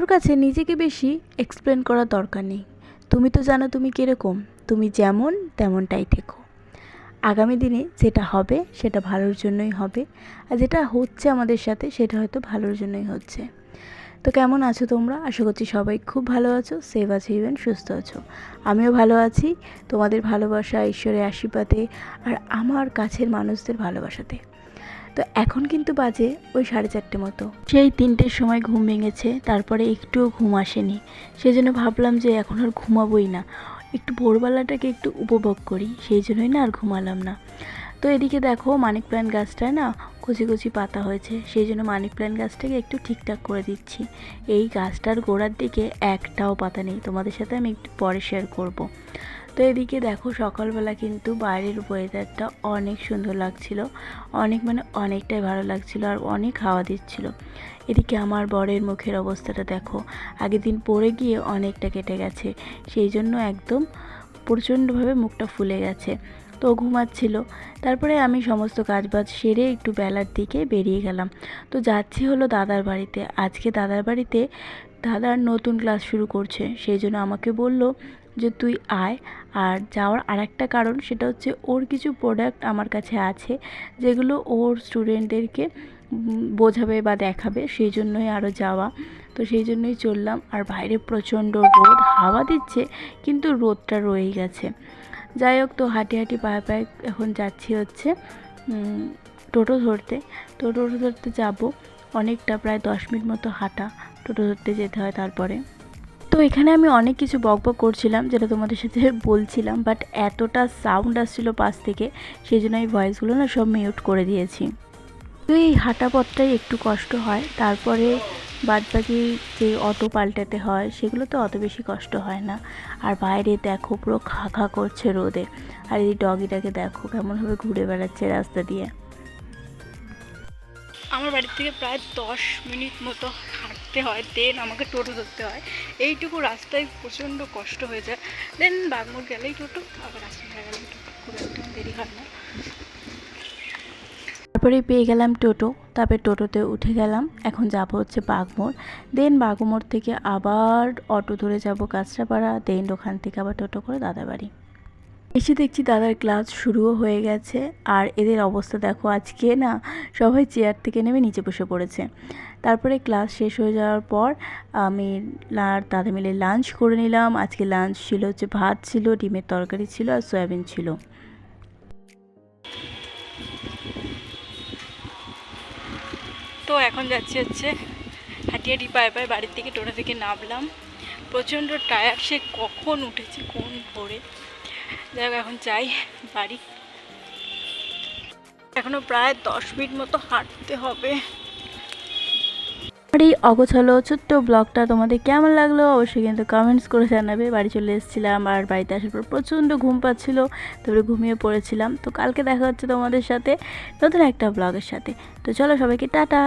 কারোর কাছে নিজেকে বেশি এক্সপ্লেন করার দরকার নেই। তুমি তো জানো তুমি কীরকম। তুমি যেমন, তেমনটাই থেকো। আগামী দিনে যেটা হবে, সেটা ভালোর জন্যই হবে। আর যেটা হচ্ছে আমাদের সাথে, সেটা হয়তো ভালোর জন্যই হচ্ছে। তো কেমন আছো তোমরা? আশা করছি সবাই খুব ভালো আছো সেভ আছো ইভেন সুস্থ আছো। আমিও ভালো আছি। তোমাদের ভালোবাসা, ঈশ্বরের আশীর্বাদে, আর আমার কাছের মানুষদের ভালোবাসাতে। তো এখন কিন্তু বাজে ওই সাড়ে চারটে মতো। সেই তিনটের সময় ঘুম ভেঙেছে, তারপরে একটুও ঘুম আসেনি। সেই জন্য ভাবলাম যে এখন আর ঘুমাবোই না। একটু ভোরবেলাটাকে একটু উপভোগ করি, সেই জন্যই না আর ঘুমালাম না। তো এদিকে দেখো মানিক প্ল্যান্ট গাছটায় না কচি কচি পাতা হয়েছে, সেই জন্য মানিক প্ল্যান্ট গাছটাকে একটু ঠিকঠাক করে দিচ্ছি। এই গাছটার গোড়ার দিকে একটাও পাতা নেই, তোমাদের সাথে আমি একটু পরে শেয়ার করব। তো এদিকে দেখো সকালবেলা কিন্তু বাইরের ওয়েদারটা অনেক সুন্দর লাগছিল। অনেক মানে অনেকটাই ভালো লাগছিল আর অনেক হাওয়া দিচ্ছিল। এদিকে আমার বরের মুখের অবস্থাটা দেখো আগের দিন পরে গিয়ে অনেকটা কেটে গেছে, সেই জন্য একদম প্রচণ্ডভাবে মুখটা ফুলে গেছে। তো ঘুমাচ্ছিল, তারপরে আমি সমস্ত কাজবাজ সেরে একটু বেলার দিকে বেরিয়ে গেলাম। তো যাচ্ছি হলো দাদার বাড়িতে। আজকে দাদার বাড়িতে দাদার নতুন ক্লাস শুরু করছে, সেই জন্য আমাকে বলল যে তুই আয়। আর যাওয়ার আরেকটা কারণ সেটা হচ্ছে ওর কিছু প্রোডাক্ট আমার কাছে আছে, যেগুলো ওর স্টুডেন্টদেরকে বোঝাবে বা দেখাবে, সেই জন্যই আরও যাওয়া। তো সেই জন্যই চললাম। আর বাইরে প্রচণ্ড রোদ, হাওয়া দিচ্ছে, কিন্তু রোদটা রয়েই গেছে। যাই হোক, তো হাঁটি হাঁটি পায়ে পায়ে এখন যাচ্ছি হচ্ছে টোটো ধরতে। তো টোটো ধরতে যাব। অনেকটা প্রায় দশ মিনিট মতো হাঁটা। টোটো ধরতে যেতে হয় তারপরে। তো এখানে আমি অনেক কিছু বকবক করছিলাম, যেটা তোমাদের সাথে বলছিলাম বাট এতটা সাউন্ড আসছিল পাশ থেকে সেই জন্য আমি ভয়েসগুলো না সব মিউট করে দিয়েছি। তো এই হাঁটা পথটাই একটু কষ্ট হয়, তারপরে বাদবাকি যে অটো পাল্টাতে হয় সেগুলো তো অত বেশি কষ্ট হয় না। আর বাইরে দেখো পুরো খা খা করছে রোদে, আর এই ডগিটাকে দেখো কেমনভাবে ঘুরে বেড়াচ্ছে রাস্তা দিয়ে। আমার বাড়ির থেকে প্রায় দশ মিনিট মতো হাঁটতে হয় দেন আমাকে টোটো ধরতে হয়। এইটুকু রাস্তায় প্রচণ্ড কষ্ট হয়ে যায়। দেন বাগমোড় গেলেই টোটো, আবার রাস্তায় গেলেই টোটো। খুব একটা দেরি হয় না। তারপরে পেয়ে গেলাম টোটো তারপরে টোটোতে উঠে গেলাম। এখন যাব হচ্ছে বাগমোড়। দেন বাগমোড় থেকে আবার অটো ধরে যাব কাঁচরাপাড়া দেন ওখান থেকে আবার টোটো করে দাদার বাড়ি এসে দেখছি দাদার ক্লাস শুরুও হয়ে গেছে। আর এদের অবস্থা দেখো, আজকে না সবাই চেয়ার থেকে নেমে নিচে বসে পড়েছে। তারপরে ক্লাস শেষ হয়ে যাওয়ার পর আমি আর দাদা মিলে লাঞ্চ করে নিলাম। আজকে লাঞ্চ ছিল হচ্ছে ভাত ছিল, ডিমের তরকারি ছিল আর সয়াবিন ছিল। তো এখন যাচ্ছি হচ্ছে হাঁটি হাঁটি পায়ে পায়ে বাড়ির থেকে টোটো থেকে নামলাম। প্রচণ্ড টায়ার সে কখন উঠেছি, কোন ভোরে? যাই হোক, এখন যাই বাড়ি। এখনও প্রায় দশ মিনিট মতো হাঁটতে হবে। আর এই অগোছালো ছোট্ট ব্লগটা তোমাদের কেমন লাগল অবশ্যই কিন্তু কমেন্টস করে জানাবে। বাড়ি চলে এসেছিলাম আর বাড়িতে আসার পর প্রচণ্ড ঘুম পাচ্ছিল, তারপরে ঘুমিয়ে পড়েছিলাম। তো কালকে দেখা হচ্ছে তোমাদের সাথে নতুন একটা ব্লগের সাথে। তো চলো সবাইকে টাটা।